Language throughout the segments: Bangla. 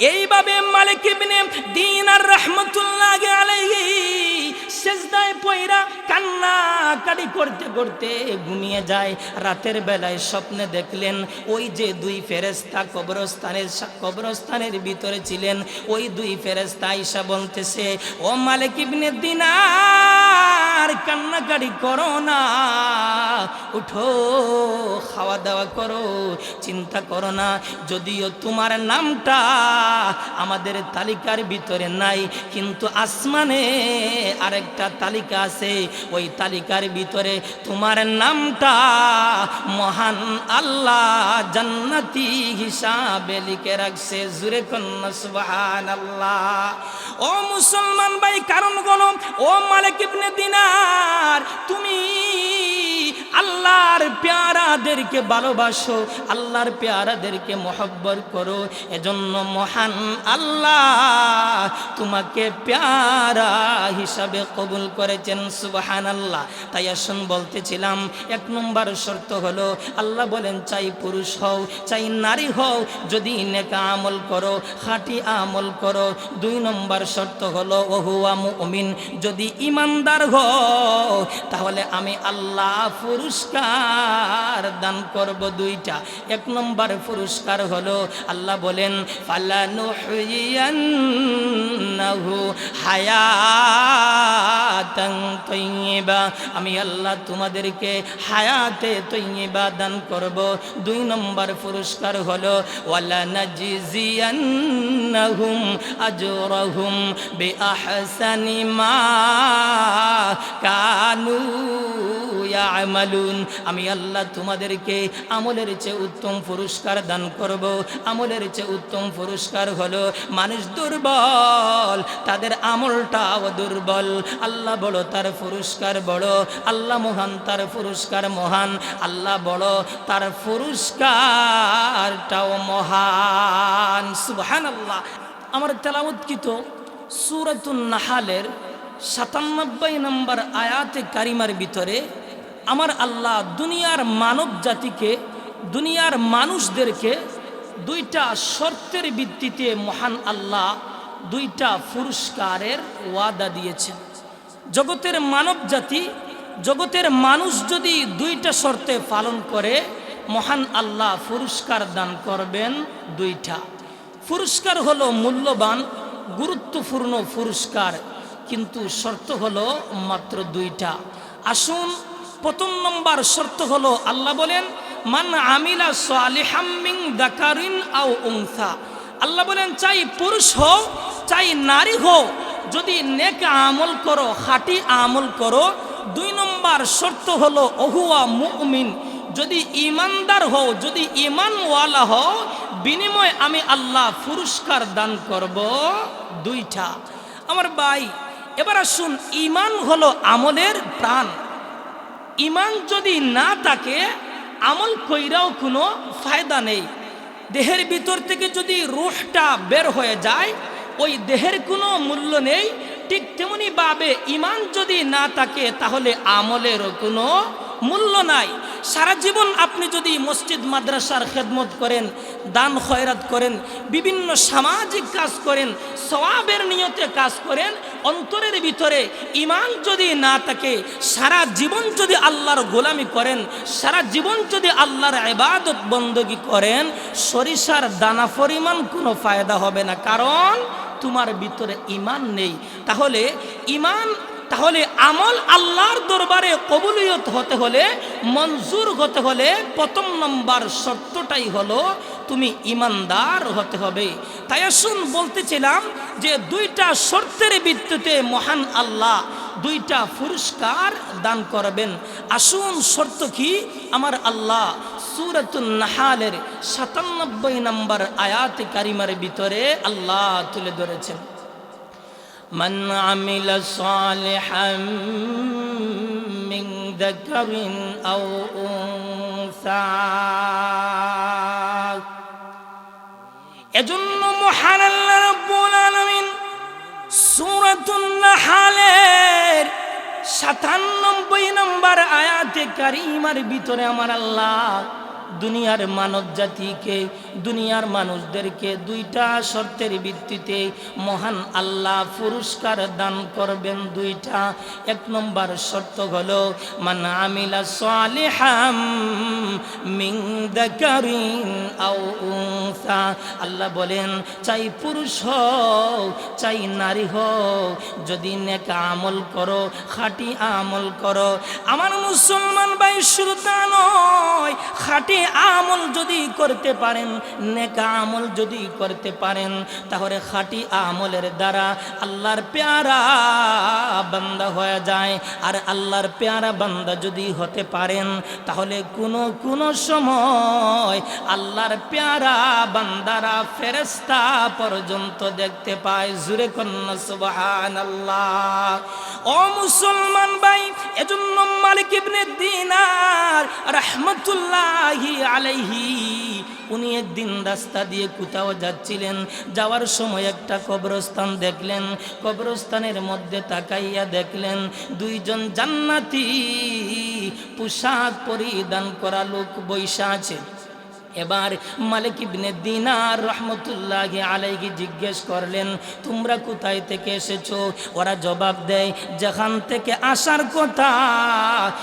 এইভাবে মালিক ইবনে দিনার রহমতুল্লাহ আলাইহি সেজদায় পয়রা কান্না কাটি করতে করতে ঘুমিয়ে যায়। রাতের বেলায় স্বপ্নে দেখলেন ওই যে দুই ফেরেস্তা কবরস্থানের কবরস্থানের ভিতরে ছিলেন। ওই দুই ফেরেস্তা আইসা বলতেছে, ও মালিক ইবনে দিনার কান্নাকাটি করো না। উঠো, খাওয়া দাওয়া করো, চিন্তা করো না। যদিও তোমার নামটা আমাদের তালিকার ভিতরে নাই, কিন্তু আসমানে আরেকটা তালিকা আছে, ওই তালিকার ভিতরে তোমার নামটা মহান আল্লাহ জান্নাতি হিসাবে লিখে রাখছে, জুরে কন্যা সুবহান আল্লাহ ও মুসলমান ভাই, কারণ গণ ও মালিক দিনার, তুমি আল্লাহর পেয়ারাদেরকে ভালোবাসো, আল্লাহর পেয়ারাদেরকে মহব্বর করো। এজন্য মহান আল্লাহ তোমাকে পেয়ারা হিসাবে কবুল করেছেন সুবহান আল্লাহ তাই আসুন বলতেছিলাম, এক নম্বর শর্ত হলো, আল্লাহ বলেন, চাই পুরুষ হও, চাই নারী হও, যদি নেকা আমল করো, খাঁটি আমল করো। দুই নম্বর শর্ত হলো, ওহুয়া মুমিন, যদি ইমানদার হও, তাহলে আমি আল্লাহ পুরস্কার দান করব দুইটা। এক নম্বর পুরস্কার হলো আল্লাহ বলেন ফালানুহিয়ান্নাহু আমি আল্লাহ তোমাদেরকে হায়াতে তৈবা দান করব। দুই নম্বর পুরস্কার হলো আমি আল্লাহ তোমাদেরকে আমলের চেয়ে উত্তম পুরস্কার দান করব। আমলের চেয়ে উত্তম পুরস্কার হলো, মানুষ দুর্বল, তাদের আমলটাও দুর্বল। আল্লাহ বড় তার পুরস্কার বড় আল্লাহ মহান, তার পুরস্কার মহান। আল্লাহ বড় তার পুরস্কারটাও মহান। সুবহান আল্লাহ আমার তেলামতকৃত সুরাতুন নাহালের সাতানব্বই নম্বর আয়াতে কারিমার ভিতরে আমার আল্লাহ দুনিয়ার মানব জাতিকে, দুনিয়ার মানুষদেরকে দুইটা শর্তের ভিত্তিতে মহান আল্লাহ দুইটা পুরস্কারের ওয়াদা দিয়েছেন। জগতের মানব জাতি, জগতের মানুষ যদি দুইটা শর্তে পালন করে, মহান আল্লাহ পুরস্কার দান করবেন দুইটা। পুরস্কার হলো মূল্যবান, গুরুত্বপূর্ণ পুরস্কার, কিন্তু শর্ত হলো মাত্র দুইটা। আসুন, প্রথম নম্বর শর্ত হলো আল্লাহ বলেন, মান আমিলা সালিহাম্মিং দাকারিন আও উংসা আল্লাহ বলেন, চাই পুরুষ হও, চাই নারী হও। যদি নেক আমল করো, খাটি আমল করো, দুই নম্বর শর্ত হলো, অহুয়া মুমিন। যদি ইমানদার হও, যদি ইমানওয়ালা হও, বিনিময় আমি আল্লাহ পুরস্কার দান করব দুইটা। আমার ভাই, এবার আসুন, ইমান হলো আমলের প্রাণ। ইমান যদি না থাকে, আমল কইরাও কোনো ফায়দা নেই। দেহের ভিতর থেকে যদি রুহটা বের হয়ে যায়, ওই দেহের কোনো মূল্য নেই। ঠিক তেমনি ভাবে ইমান যদি না থাকে, তাহলে আমলেরও কোনো মূল্য নাই। সারা জীবন আপনি যদি মসজিদ, মাদ্রাসার খেদমত করেন, দান খয়রাত করেন, বিভিন্ন সামাজিক কাজ করেন, সওয়াবের নিয়তে কাজ করেন, অন্তরের ভিতরে ইমান যদি না থাকে, সারা জীবন যদি আল্লাহর গোলামি করেন, সারা জীবন যদি আল্লাহর ইবাদত বন্দগি করেন, সরিষার দানা পরিমাণ কোনো ফায়দা হবে না। কারণ তোমার ভিতরে ইমান নেই। তাহলে ইমান তাহলে আমল আল্লাহর দরবারে কবুলিয়ত হতে হলে, মঞ্জুর হতে হলে প্রথম নম্বর শর্তটাই হলো তুমি ইমানদার হতে হবে। তাই আসুন বলতেছিলাম যে দুইটা শর্তের ভিত্তিতে মহান আল্লাহ দুইটা পুরস্কার দান করবেন। আসুন শর্ত কি? আমার আল্লাহ সুরাতুন নাহালের সাতানব্বই নম্বর আয়াত কারিমার ভিতরে আল্লাহ তুলে ধরেছেন। من عمل صالحا من ذكر أو أنثى এজন্য মহান আল্লাহ রাব্বুল আলামিন সূরাতুন নাহালের 97 নম্বর আয়াতে কারিমার ভিতরে আমার আল্লাহ দুনিয়ার মানব জাতিকে, দুনিয়ার মানুষদেরকে দুইটা শর্তের ভিত্তিতে মহান আল্লাহ পুরস্কার দান করবেন দুইটা। এক নম্বর শর্ত হল, মান আমিলা সালিহাম আল্লাহ বলেন, চাই পুরুষ হোক চাই নারী হোক যদি নেকা আমল করো, খাটি আমল করো। আমার মুসলমান ভাই শ্রোতা নয়, খাঁটি আমল যদি করতে পারেন, নেকা আমল যদি করতে পারেন, তাহলে খাঁটি আমলের দ্বারা আল্লাহর পেয়ারা বান্দা হয়ে যায়। আর আল্লাহর পেয়ারা বান্দা যদি হতে পারেন, তাহলে কোনো কোনো সময় আল্লাহর পেয়ারা বান্দারা ফেরেস্তা পর্যন্ত দেখতে পায়। জুরে কন্যা ও মুসলমান ভাই, এজন্য মালিক ইবনে দিনার রহমতুল্লাহি আলাইহি, উনি একদিন রাস্তা দিয়ে কোথাও যাচ্ছিলেন, যাওয়ার সময় একটা কবরস্থান দেখলেন, কবরস্থানের মধ্যে তাকাইয়া দেখলেন দুইজন জান্নাতি পোশাক পরিধান করা লোক বৈশা আছে। এবার মালিক ইবনে দিনার রহমতুল্লাহ আলাইকে জিজ্ঞেস করলেন, তোমরা কোথায় থেকে এসেছ? ওরা জবাব দেয়, যেখান থেকে আসার কথা,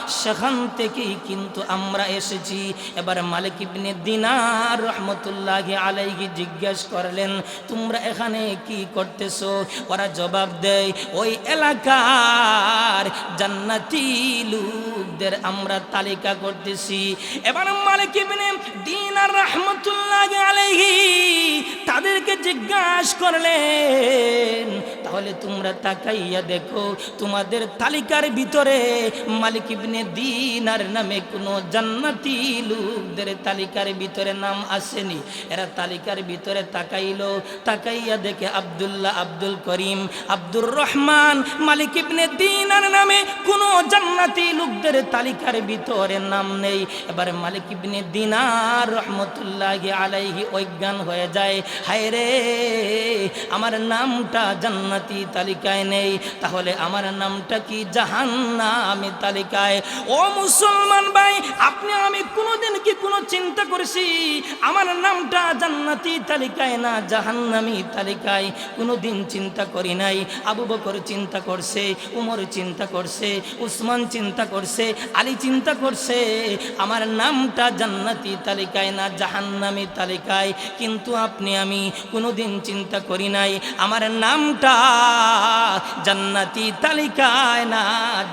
সেখান থেকেই কিন্তু আমরা এসেছি। এবার মালিক ইবনে দিনার রহমতুল্লাহ আলাইকে জিজ্ঞেস করলেন, তোমরা এখানে কি করতেছো? ওরা জবাব দেয়, ওই এলাকার জান্নাতি লোকদের আমরা তালিকা করতেছি। এবার মালিক ইবনে দিন আর রহমতুল্লাহ আলাইহি তাদেরকে জিজ্ঞাসা করলেন তাহলে তোমরা তাকাইয়া দেখো, তোমাদের তালিকার ভিতরে মালিক ইবনে দিনার নামে কোনো জান্নাতি লোকদের তালিকার ভিতরে নাম আসেনি। এরা তালিকার ভিতরে তাকাইলো, তাকাইয়া দেখে আব্দুল্লাহ আব্দুল করিম, আব্দুর রহমান মালিক ইবনে দিনার নামে কোনো জান্নাতি লোকদের তালিকার ভিতরে নাম নেই। এবার মালিক ইবনে দিনার রহমতুল্লাহ আলাইহি অজ্ঞান হয়ে যায় হায় রে আমার নামটা জান্নাতি তালিকায় নেই। তাহলে আমার নামটা কি জাহান্নামি তালিকায়? ও মুসলমান ভাই, আপনি আমি কোনোদিন কি কোনো চিন্তা করেছি? আমার নামটা জান্নাতি তালিকায় না জাহান্নামি তালিকায়? কোনোদিন চিন্তা করি নাই। আবু বকর চিন্তা করছে, উমর চিন্তা করছে, উসমান চিন্তা করছে, আলী চিন্তা করছে। আমার নামটা জান্নাতি তালিকায় না জাহান্নামি তালিকায়? কিন্তু আপনি আমি কোনোদিন চিন্তা করি নাই। আমার নামটা জান্নাতি তালিকায় না,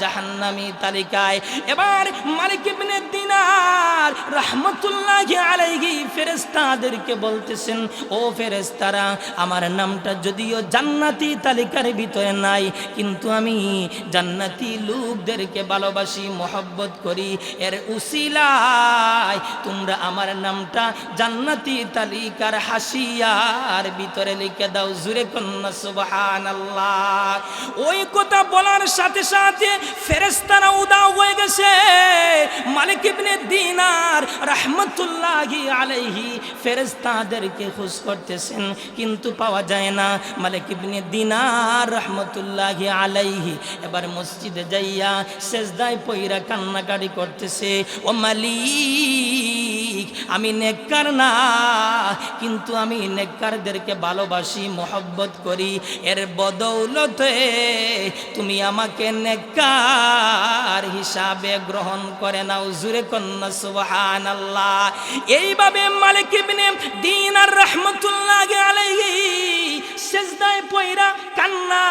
জাহান্নামি তালিকায়। এবার মালিক ইবনে দিনার রহমতুল্লাহ আলাইহি ফেরেশতাদেরকে বলতেছেন, ও ফেরেশতারা, আমার নামটা যদিও জান্নাতি তালিকার ভিতরে নাই, কিন্তু আমি জান্নাতি লোকদেরকে ভালোবাসি, মোহব্বত করি। এর উসিলায় তোমরা আমার নামটা জান্নাতি তালিকার হাসিয়ার ভিতরে লিখে দাও, জুরে কন্যা সুবহান ওই কথা বলার সাথে সাথে ফেরেস্তারা উদাও হয়ে গেছে। মালিক ইবনে দিনার রহমতুল্লাহি আলাইহি ফেরেস্তাদেরকে খোঁজ করতেছেন, কিন্তু পাওয়া যায় না। মালিক ইবনে দিনার রহমতুল্লাহি আলাইহি এবার মসজিদে যাইয়া সেজদায় পইরা কান্নাকাটি করতেছে। ও মালিক! আমি নেককার না, কিন্তু আমি নেককারদেরকে ভালোবাসি, মহব্বত করি। এর বদৌলতে তুমি আমাকে নেককার হিসাবে গ্রহণ করে নাও, জুরে কন্যা সুবহান আল্লাহ এইভাবে মালিক ইবনে দিন আর রহমতুল্লাহ আলাইহি সেজদায় পয়রা কান্না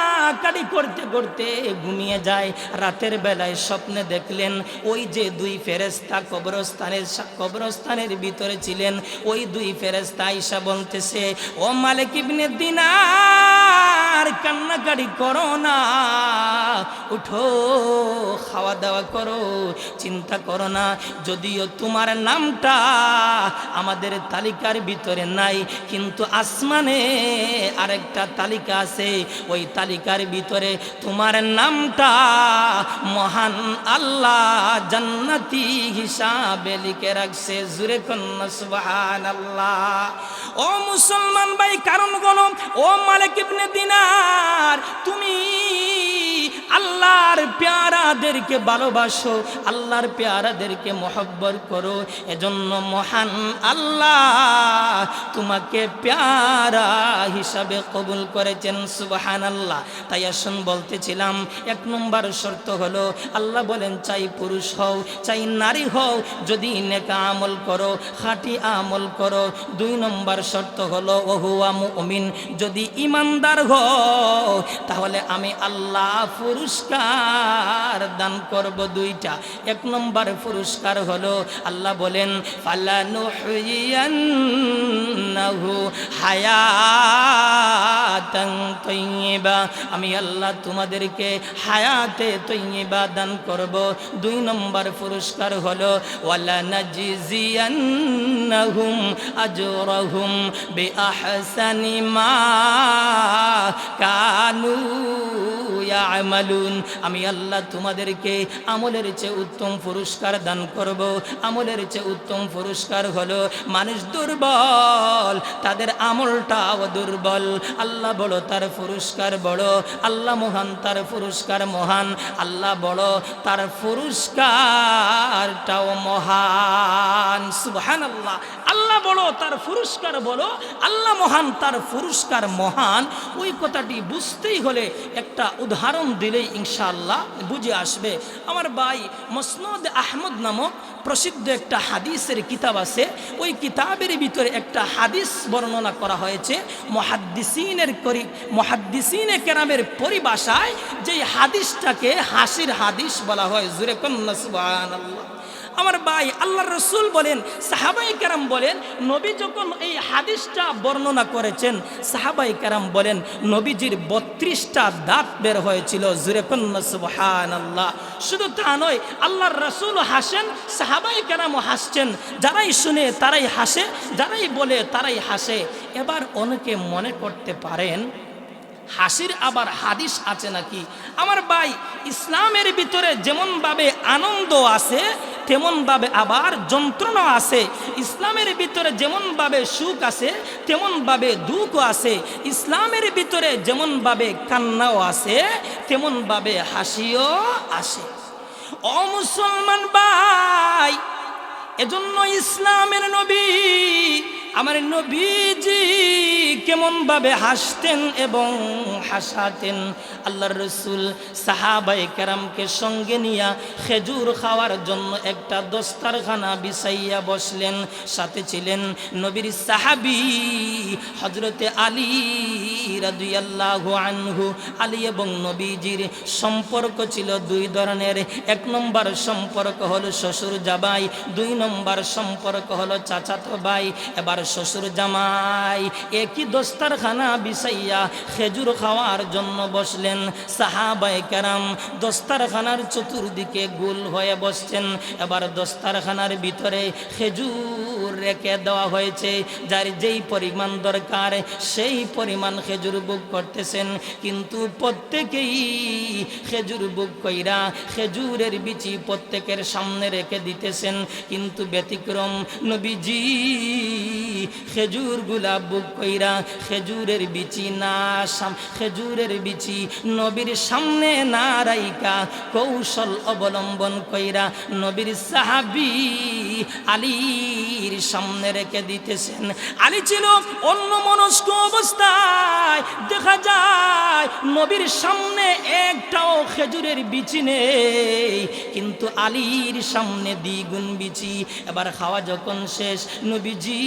করতে করতে ঘুমিয়ে যায়। রাতের বেলায় স্বপ্নে দেখলেন, ওই যে দুই ফেরেস্তা কবরস্থানের কবরস্থানের ভিতরে ছিলেন। ওই দুই ফেরেস্তা আইসা বলতেছে, ও মালিক ইবনে দিনার কান্নাকাটি করো না। উঠো, খাওয়া দাওয়া করো, চিন্তা করো না। যদিও তোমার নামটা আমাদের তালিকার ভিতরে নাই, কিন্তু আসমানে আরেকটা তালিকা আছে। ওই তালিকার ভিতরে তোমার নামটা মহান আল্লাহ জান্নাতি হিসাবে লিখে রাখছে। জুরে ও মুসলমান ভাই কারণ গণ ও মালিক ইবনে দিনার তুমি আল্লাহর প্যারা পেয়ারাদেরকে ভালোবাসো, আল্লাহর পেয়ারাদেরকে মহব্বর করো। এজন্য মহান আল্লাহ তোমাকে পেয়ারা হিসাবে কবুল করেছেন সুবাহান আল্লাহ তাই আসুন বলতেছিলাম, এক নম্বর শর্ত হলো, আল্লাহ বলেন, চাই পুরুষ হও, চাই নারী হও, যদি নেকা আমল করো, খাঁটি আমল করো। দুই নম্বর শর্ত হলো, ওহুয়া মুমিন, যদি ইমানদার হও, তাহলে আমি আল্লাহ পুরস্কার দান করব দুইটা। এক নম্বর পুরস্কার হলো আল্লাহ বলেন, ফালানুহিয়ান্নাহু হায়াতান তৈবা আমি আল্লাহ তোমাদেরকে হায়াতে তৈবা দান করব। দুই নম্বর পুরস্কার হলো ওয়ালা নাজিজিয়ান্নাহুম আজরাহুম বিআহসানি মা কানু ইয়ামালুন আমি আল্লাহ তোমাদেরকে আমলের চেয়ে উত্তম পুরস্কার দান করব। আমলের চেয়ে উত্তম পুরস্কার হলো মানুষ দুর্বল, তাদের আমলটাও দুর্বল। আল্লাহ বড় তার পুরস্কার বড়, আল্লাহ মহান তার পুরস্কার মহান। আল্লাহ বড় তার পুরস্কারটাও মহান। সুবহান আল্লাহ আল্লাহ বড় তার পুরস্কার বড় আল্লাহ মহান তার পুরস্কার মহান। ওই কথাটি বুঝতেই হলে একটা উদাহরণ দিলেই ইনশাআল্লাহ বুঝে আসবে। আমার ভাই মসনদ আহমদ নামক প্রসিদ্ধ একটা হাদিসের কিতাব আছে। ওই কিতাবের ভিতরে একটা হাদিস বর্ণনা করা হয়েছে। মহাদ্দিসিনের করি, মহাদ্দিসিনে কেরামের পরিভাষায় যেই হাদিসটাকে হাসির হাদিস বলা হয়। জুরে কন্যা সুবহানাল্লাহ। আমার ভাই আল্লাহ রসুল বলেন, সাহাবাই কারাম বলেন, নবী যখন এই হাদিসটা বর্ণনা করেছেন, সাহাবাই কারাম বলেন, নবীজির বত্রিশটা দাঁত বের হয়েছিল সুবহান আল্লাহ শুধু তা নয়, আল্লাহর রসুল হাসেন, সাহাবাই কারামও হাসছেন, যারাই শুনে তারাই হাসে, যারাই বলে তারাই হাসে। এবার অনেকে মনে করতে পারেন হাসির আবার হাদিস আছে নাকি? আমার ভাই, ইসলামের ভিতরে যেমনভাবে আনন্দ আছে তেমনভাবে আবার যন্ত্রণা আছে। ইসলামের ভিতরে যেমনভাবে সুখ আছে তেমনভাবে দুঃখ আছে। ইসলামের ভিতরে যেমনভাবে কান্নাও আছে তেমনভাবে হাসিও আসে ও মুসলমান ভাই, এজন্য ইসলামের নবী আমার নবীজি কেমনভাবে হাসতেন এবং হাসাতেন। আল্লাহর রসুল সাহাবাই কেরামকে সঙ্গে নিয়া খেজুর খাওয়ার জন্য একটা দস্তারখানা বিছাইয়া বসলেন। সাথে ছিলেন নবীর সাহাবি হজরতে আলী রাদুয়াল্লাহু আনহু। আলী এবং নবীজির সম্পর্ক ছিল দুই ধরনের। এক নম্বর সম্পর্ক হলো শ্বশুর জাবাই দুই নম্বর সম্পর্ক হলো চাচাতো ভাই। এবার শ্বশুর জামাই, একই দস্তারখানা বিছাইয়া খেজুর খাওয়ার জন্য বসলেন। সাহাবাই কেরাম দস্তারখানার চতুর্দিকে গোল হয়ে বসছেন। এবার দস্তারখানার ভিতরে খেজুর রেখে দেওয়া হয়েছে। যার যেই পরিমাণ দরকার, সেই পরিমাণ খেজুর বুক করতেছেন। কিন্তু প্রত্যেকেই খেজুর বুক কইরা খেজুরের বিচি প্রত্যেকের সামনে রেখে দিতেছেন। কিন্তু ব্যতিক্রম নবীজি খেজুরগুলা বুক কইরা খেজুরের বিচি না সাম খেজুরের বিচি নবীর সামনে না রাইকা কৌশল অবলম্বন কইরা নবীর সাহাবি আলীর সামনে রেখে দিতেছেন। আলী ছিল অন্য মনস্ক অবস্থায়, দেখা যায় নবীর সামনে একটাও খেজুরের বিচি নেই, কিন্তু আলীর সামনে দ্বিগুণ বিচি। এবার খাওয়া যখন শেষ, নবীজি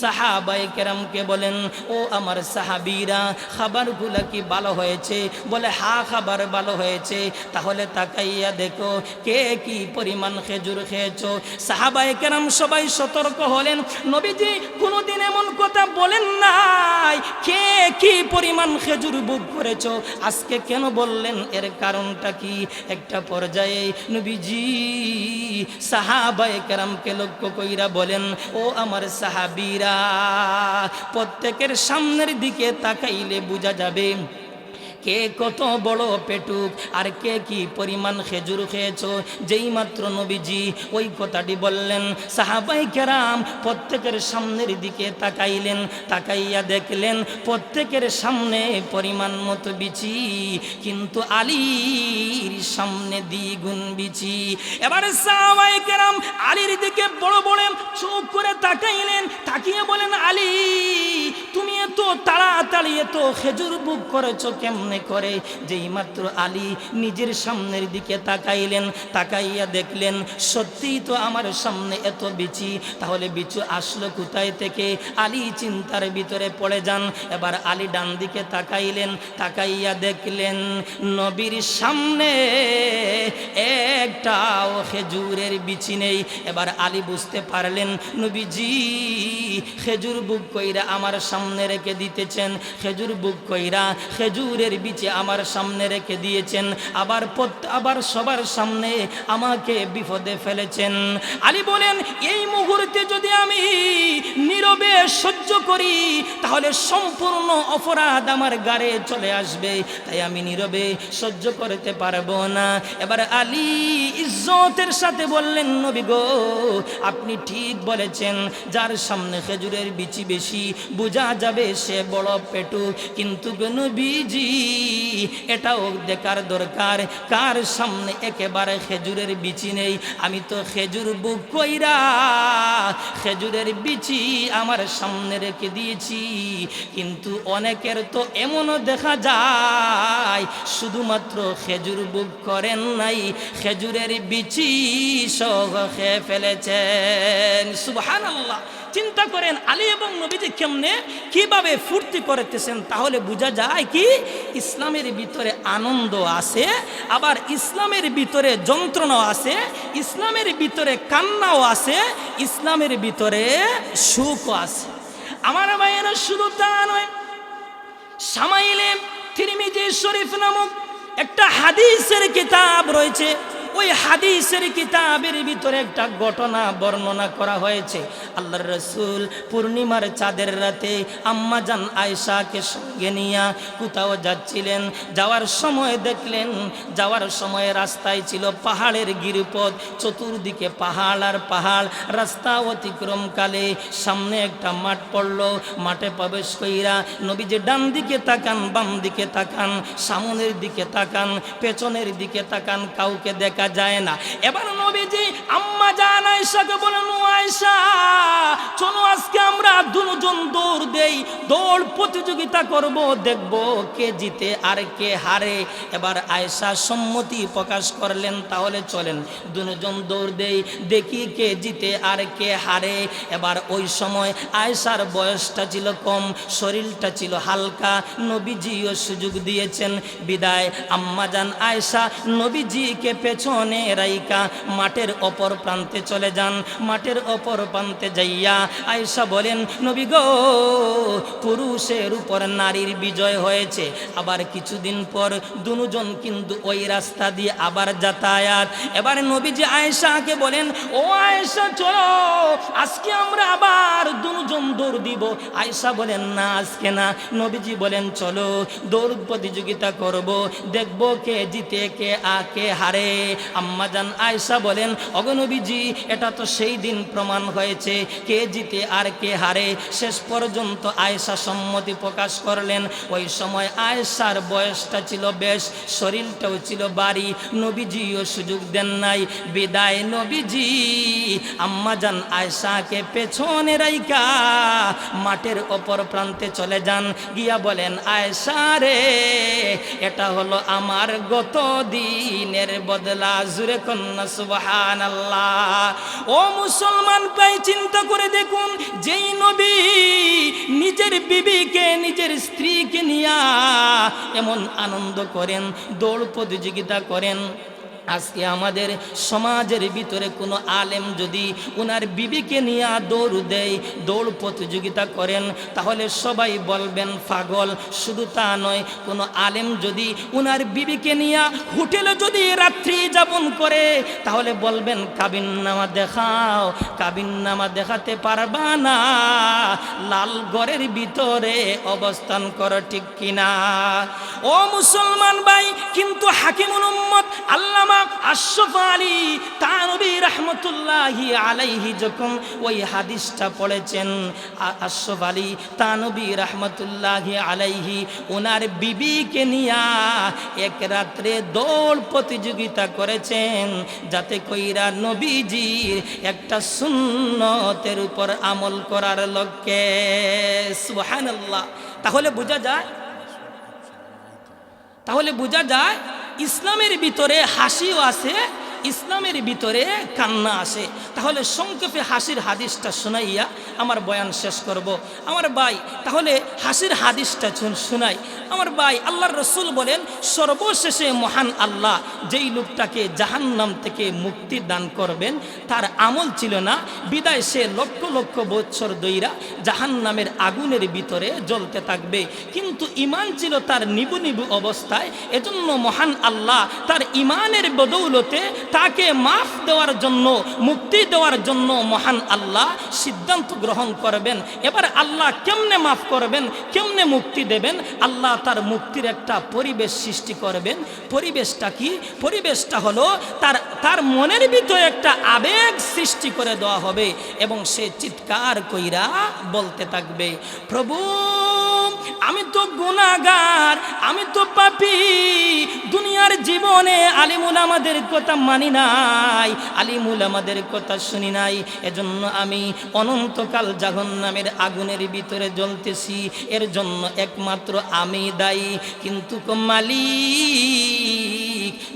সাহাবাই কেরামকে বলেন, ও আমার সাহাবিরা, খাবারগুলো কি ভালো হয়েছে? বলে, হা, খাবার ভালো হয়েছে। তাহলে তাকাইয়া দেখো, কে কি পরিমাণ খেজুর খেয়েছো? সাহাবাই কেরাম সবাই সতর্ক হলেন, নবীজি, কোনোদিন এমন কথা বলেন নাই। কে কি পরিমাণ খেজুর বুক করেছ? আজকে কেন বললেন? এর কারণটা কি? একটা পর্যায়ে নবীজি সাহাবাই কেরামকে লক্ষ্য কইরা বলেন, ও আমার সাহাবিরা প্রত্যেকের সামনের দিকে তাকাইলে বোঝা যাবে কে কত বড় পেটুক, আর কে কি পরিমাণ খেজুর খেয়েছ? যেই মাত্র নবীজি ওই কথাটি বললেন। সাহাবাই কেরাম প্রত্যেকের সামনের দিকে তাকাইলেন, তাকাইয়া দেখলেন, প্রত্যেকের সামনে পরিমাণ মতো বিচি, কিন্তু আলীর সামনে দ্বিগুণ বিচি। এবারে সাহাবাই কেরাম আলীর দিকে বড় বড় চোখ করে তাকাইলেন, তাকিয়ে বলেন, আলী, তুমি এত তাড়াতাড়ি এত খেজুর বুক করেছ কেমনে? করে যেই মাত্র আলী নিজের সামনের দিকে তাকাইলেন, তাকাইয়া দেখলেন, সত্যিই তো আমার সামনে এত বিচি। তাহলে বিচু আসলো কোথায় থেকে? আলী চিন্তার ভিতরে পড়ে যান। এবার আলী ডান দিকে তাকাইলেন, তাকাইয়া দেখলেন, নবীর সামনে একটাও খেজুরের বিচি নেই। এবার আলী বুঝতে পারলেন, নবীজি, খেজুর বুক কইরা আমার সামনে রেখে দিতেছেন। খেজুর বুক কইরা খেজুরের বিচে আমার সামনে রেখে দিয়েছেন, আবার আবার সবার সামনে আমাকে বিপদে ফেলেছেন। আলী বলেন, এই মুহূর্তে যদি আমি নীরবে সহ্য করি, তাহলে সম্পূর্ণ অপরাধ আমার গাড়ে চলে আসবে, তাই আমি নীরবে সহ্য করতে পারব না। এবার আলী ইজ্জতের সাথে বললেন, নবী গো, আপনি ঠিক বলেছেন, যার সামনে খেজুরের বিচি বেশি, বোঝা যাবে সে বড় পেটু কিন্তু নবীজি এটাও দেখার দরকার। কার সামনে একেবারে খেজুরের বিচি নেই? আমি তো খেজুর বুক কইরা খেজুরের বিচি আমার সামনে রেখে দিয়েছি। কিন্তু অনেকের তো এমনও দেখা যায়, শুধুমাত্র খেজুর বুক করেন নাই। খেজুরের বিচি সহ খেয়ে ফেলেছেন। সুবহান আল্লাহ চিন্তা করেন আলী এবং নবীজি কেমনে কীভাবে ফুর্তি করতেছেন, তাহলে বোঝা যায় কি ইসলামের ভিতরে আনন্দ আছে, আবার ইসলামের ভিতরে যন্ত্রণাও আছে, ইসলামের ভিতরে কান্নাও আছে, ইসলামের ভিতরে সুখও আছে। আমার ভাইয়েরা শুধু তা নয় সামাইলে তিরমিজি শরীফ নামক একটা হাদিসের কিতাব রয়েছে ওই হাদিসের কিতাবের ভিতরে একটা ঘটনা বর্ণনা করা হয়েছে। আল্লাহর রসুল পূর্ণিমার চাঁদের রাতে আম্মা আম্মাজান আয়সাকে সঙ্গে নিয়ে কোথাও যাচ্ছিলেন। যাওয়ার সময় দেখলেন, যাওয়ার সময় রাস্তায় ছিল পাহাড়ের গিরিপথ, চতুর্দিকে পাহাড় আর পাহাড়। রাস্তা অতিক্রমকালে সামনে একটা মাঠ পড়ল, মাঠে প্রবেশ কইরা নবী যে ডান দিকে তাকান বাম দিকে তাকান, সামনের দিকে তাকান, পেছনের দিকে তাকান, কাউকে দেখা যায় না। এবার নবীজি আম্মা জান আয়সাকে বলেন "ও আয়সা চলো আজকে আমরা দুজন দৌড় দেই, দৌড় প্রতিযোগিতা করব, দেখব কে জিতে আর কে হারে। এবার আয়সা সম্মতি প্রকাশ করলেন, তাহলে চলেন, দুজন দৌড় দেই, দেখি কে জিতে আর কে হারে। এবার ওই সময় আয়সার বয়সটা ছিল কম, শরীরটা ছিল হালকা, নবীজিও সুযোগ দিয়েছেন। বিদায় আম্মাজান আয়সা নবীজিকে পেছনে রাইকা, মাঠের অপর প্রান্তে চলে যান। মাঠের অপর প্রান্তে যাইয়া আয়সা বলেন, নবী গো, পুরুষের উপর নারীর বিজয় হয়েছে। আবার কিছুদিন পর দুজন কিন্তু ওই রাস্তা দিয়ে আবার যাতায়াত। এবার নবীজি আয়েশাকে বলেন, ও আয়েশা, চলো, আজকে আমরা আবার দুজন দৌড় দিব। আয়েশা বলেন, না, আজকে না। নবীজি বলেন, চলো, দৌড় প্রতিযোগিতা করব। দেখব কে জিতে, কে আ, কে হারে। আম্মাজান আয়েশা বলেন অগনবীজি এটা তো সেই দিন প্রমাণ হয়েছে, কে জিতে আর কে হারে। শেষ পর্যন্ত আয়েশা সম্মতি প্রকাশ করলেন। ওই সময় আয়েশার বয়সটা ছিল বেশ, শরীরটাও ছিল বাড়ি নবীজিও সুযোগ দেন নাই। বিদায় নবীজি, আম্মাজান আয়েশাকে পেছনে রাইকা মাঠের অপর প্রান্তে চলে যান। গিয়া বলেন, আয়েশা রে, এটা হলো আমার গত দিনের বদলা। জুরে কন্যা সুবাহান আল্লাহ ও মুসলমান পাই চিন্তা করে দেখুন, যেই নবী নিজের বিবিকে, নিজের স্ত্রীকে নিয়া এমন আনন্দ করেন, দৌড় প্রতিযোগিতা করেন। আজকে আমাদের সমাজের ভিতরে কোনো আলেম যদি ওনার বিবিকে নিয়ে দৌড় দেয়, দৌড় প্রতিযোগিতা করেন, তাহলে সবাই বলবেন, পাগল। শুধু তা নয়, কোনো আলেম যদি ওনার বিবিকে নিয়ে হোটেলে যদি রাত্রি যাপন করে, তাহলে বলবেন, কাবিন নামা দেখাও, কাবিন নামা দেখাতে পারবা না। লাল ঘরের ভিতরে অবস্থান করো, ঠিক কিনা? ও মুসলমান ভাই, কিন্তু হাকিমুল উম্মত আল্লামা আশরাফ আলী তানবী রহমতুল্লাহি আলাইহি যখন ওই হাদিসটা পড়েছেন আশরাফ আলী তানবী রহমতুল্লাহি আলাইহি ওনার বিবিকে নিয়া এক রাত্রে দৌড় প্রতিযোগিতা করেছেন, যাতে কইরা নবীজির একটা সুন্নতের উপর আমল করার লক্ষ্যে। সুবহানাল্লাহ। তাহলে বোঝা যায়? তাহলে বোঝা যায় ইসলামের ভিতরে হাসিও আছে, ইসলামের ভিতরে কান্না আসে তাহলে সংক্ষেপে হাসির হাদিসটা শোনাইয়া আমার বয়ান শেষ করব। আমার ভাই, তাহলে হাসির হাদিসটা শুন- শোনাই। আমার ভাই আল্লাহর রসুল বলেন, সর্বশেষে মহান আল্লাহ যেই লোকটাকে জাহান্নাম থেকে মুক্তি দান করবেন, তার আমল ছিল না। বিদায় সে লক্ষ লক্ষ বৎসর দইরা জাহান্নামের আগুনের ভিতরে জ্বলতে থাকবে। কিন্তু ইমান ছিল তার নিবু নিবু অবস্থায়। এজন্য মহান আল্লাহ তার ইমানের বদৌলতে তাকে মাফ দেওয়ার জন্য, মুক্তি দেওয়ার জন্য মহান আল্লাহ সিদ্ধান্ত গ্রহণ করবেন। এবার আল্লাহ কেমনে মাফ করবেন? কেমনে মুক্তি দেবেন? আল্লাহ তার মুক্তির একটা পরিবেশ সৃষ্টি করবেন। পরিবেশটা কি? পরিবেশটা হলো তার তার মনের ভিতরে একটা আবেগ সৃষ্টি করে দেওয়া হবে এবং সে চিৎকার কইরা বলতে থাকবে, প্রভু, আমি তো গুণাগার আমি তো পাপি। দুনিয়ার জীবনে আলিমুল আমাদের কথা মানি নাই, আলিমুল আমাদের কথা শুনি নাই। এজন্য আমি অনন্তকাল জাহান্নামের আগুনের ভিতরে জ্বলতেছি এর জন্য একমাত্র আমি দায়ী। কিন্তু মালিক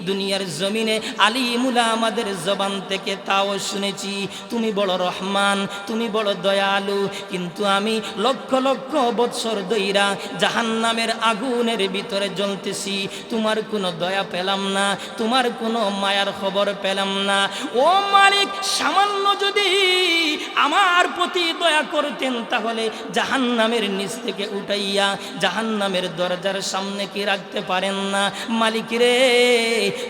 দুনিয়ার জমিনে আলিমুলা আমাদের জবান থেকে তাও শুনেছি, তুমি বড় রহমান, তুমি বড় দয়ালু, কিন্তু আমি লক্ষ লক্ষ বৎসর দইরা জাহান্নামের আগুনের ভিতরে জ্বলতেছি, তোমার কোনো দয়া পেলাম না, তোমার কোনো মায়ার খবর পেলাম না। ও মালিক, সামান্য যদি আমার প্রতি দয়া করতেন, তাহলে জাহান্নামের নিচ থেকে উঠাইয়া জাহান্নামের দরজার সামনে কি রাখতে পারেন না? মালিক রে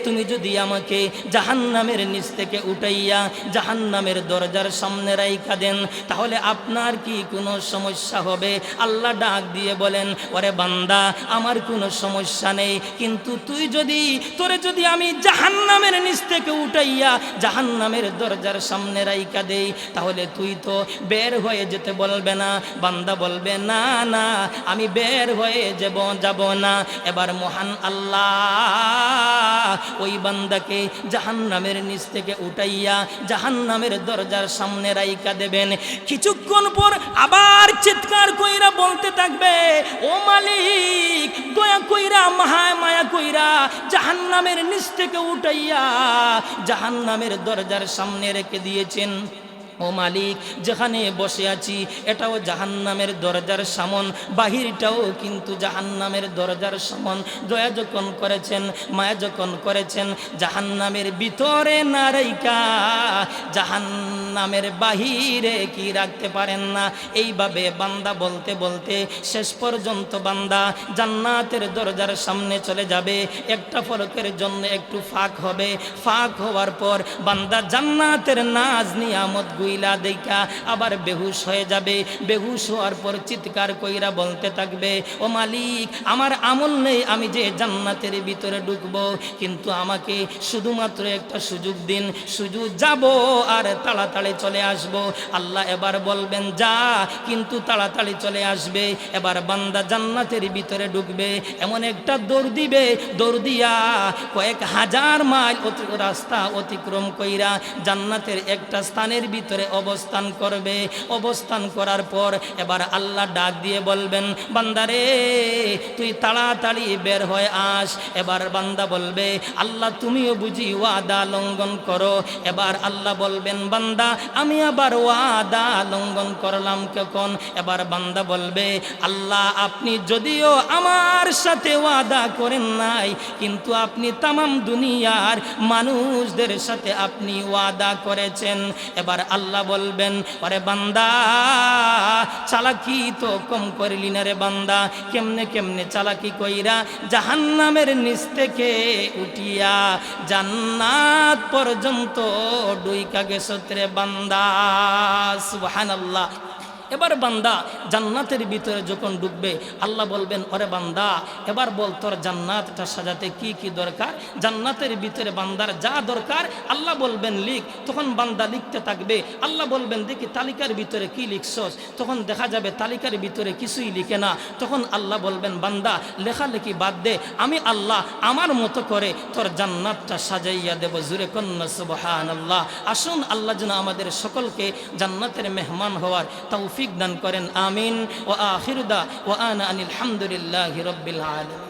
তুমি যদি আমাকে জাহান্নামের নিচ থেকে উঠাইয়া জাহান্নামের দরজার সামনে রাইখা দেন, তাহলে আপনার কি কোনো সমস্যা হবে? আল্লাহ ডাক দিয়ে বলেন, ওরে বান্দা, আমার কোনো সমস্যা নেই। কিন্তু তুই যদি, তোরে যদি আমি জাহান্নামের নিচ থেকে উঠাইয়া জাহান্নামের দরজার সামনে রাইকা দেই, তাহলে তুই তো বের হয়ে যেতে বলবে না। বান্দা বলবে, না না, আমি বের হয়ে যাব যাব না। এবার মহান আল্লাহ ওই বান্দাকে জাহান্নামের নিচ থেকে উঠাইয়া জাহান্নামের দরজার সামনে রাইকা দেবেন। কিছুক্ষণ পর আবার চিৎকার কইরা বলতে থাকবে, ও মালিক, দয়া কইরা, মাহায় মায়া কইরা জাহান্নামের নিচ থেকে উঠাইয়া জাহান্নামের দরজার সামনে রেখে দিয়েছেন। ও মালিক, যেখানে বসে আছি, এটাও জাহান্নামের দরজার সামন, বাহিরটাও কিন্তু জাহান্নামের দরজার সামন। দয়া যখন করেছেন, মায়া যখন করেছেন, জাহান্নামের ভিতরে না রেখা জাহান্নামের বাহিরে কি রাখতে পারেন না? এইভাবে বান্দা বলতে বলতে শেষ পর্যন্ত বান্দা জান্নাতের দরজার সামনে চলে যাবে। একটা ফলকের জন্য একটু ফাঁক হবে। ফাঁক হওয়ার পর বান্দা জান্নাতের নাজ নিয়ামত গুইলা দেখা আবার বেহুশ হয়ে যাবে। বেহুশ হওয়ার পর চিৎকার কইরা বলতে থাকবে, ও মালিক, আমার আমল নেই, আমি যে জান্নাতের ভিতরে ঢুকবো। কিন্তু আমাকে শুধুমাত্র একটা সুযোগ দিন সুযোগ যাব আর তাড়াতাড়ি চলে আসব। আল্লাহ এবার বলবেন, যা, কিন্তু তাড়াতাড়ি চলে আসবে। এবার বান্দা জান্নাতের ভিতরে ঢুকবে, এমন একটা দৌড় দিবে, দৌড় দিয়া কয়েক হাজার মাইল রাস্তা অতিক্রম কইরা জান্নাতের একটা স্থানের ভিতরে অবস্থান করবে। অবস্থান করার পর এবার আল্লাহ ডাক দিয়ে বলবেন, বান্দারে, তুই তাড়াতাড়ি বের হয়ে আস। এবার বান্দা বলবে, আল্লাহ, তুমিও বুঝি ওয়াদা লঙ্ঘন করো। এবার আল্লাহ বলবেন, বান্দা, আমি আবার ওয়াদা লঙ্ঘন করলাম কখন? এবার বান্দা বলবে, আল্লাহ, আপনি যদিও আমার সাথে ওয়াদা করেন নাই, কিন্তু আপনি তামাম দুনিয়ার মানুষদের সাথে আপনি ওয়াদা করেছেন। এবার আল্লাহ বলবেন অরে বান্দা, চালাকি তো কম করলি না রে বান্দা, কেমনে কেমনে চালাকি কইরা জাহান্নামের নিচ থেকে উঠিয়া জান্নাত পর্যন্ত ডুইকা গেছত রে বান্দা। সুবহানাল্লাহ। এবার বান্দা জান্নাতের ভিতরে যখন ডুববে আল্লাহ বলবেন, ওরে বান্দা, এবার বল তোর জান্নাতটা সাজাতে কি কি দরকার? জান্নাতের ভিতরে বান্দার যা দরকার, আল্লাহ বলবেন, লিখ। তখন বান্দা লিখতে থাকবে, আল্লাহ বলবেন, দেখি তালিকার ভিতরে কি লিখছস? তখন দেখা যাবে তালিকার ভিতরে কিছুই লিখে না। তখন আল্লাহ বলবেন, বান্দা, লেখালেখি বাদ দে। আমি আল্লাহ আমার মতো করে তোর জান্নাতটা সাজাইয়া দেব। জুরে কন্যা সুবহান আল্লাহ আসুন আল্লাহ যেন আমাদের সকলকে জান্নাতের মেহমান হওয়ার তৌফিক দান করেন আমিন। ও আখিরদা ও আনা আনিল হামদুলিল্লাহ রব্বিল আলমী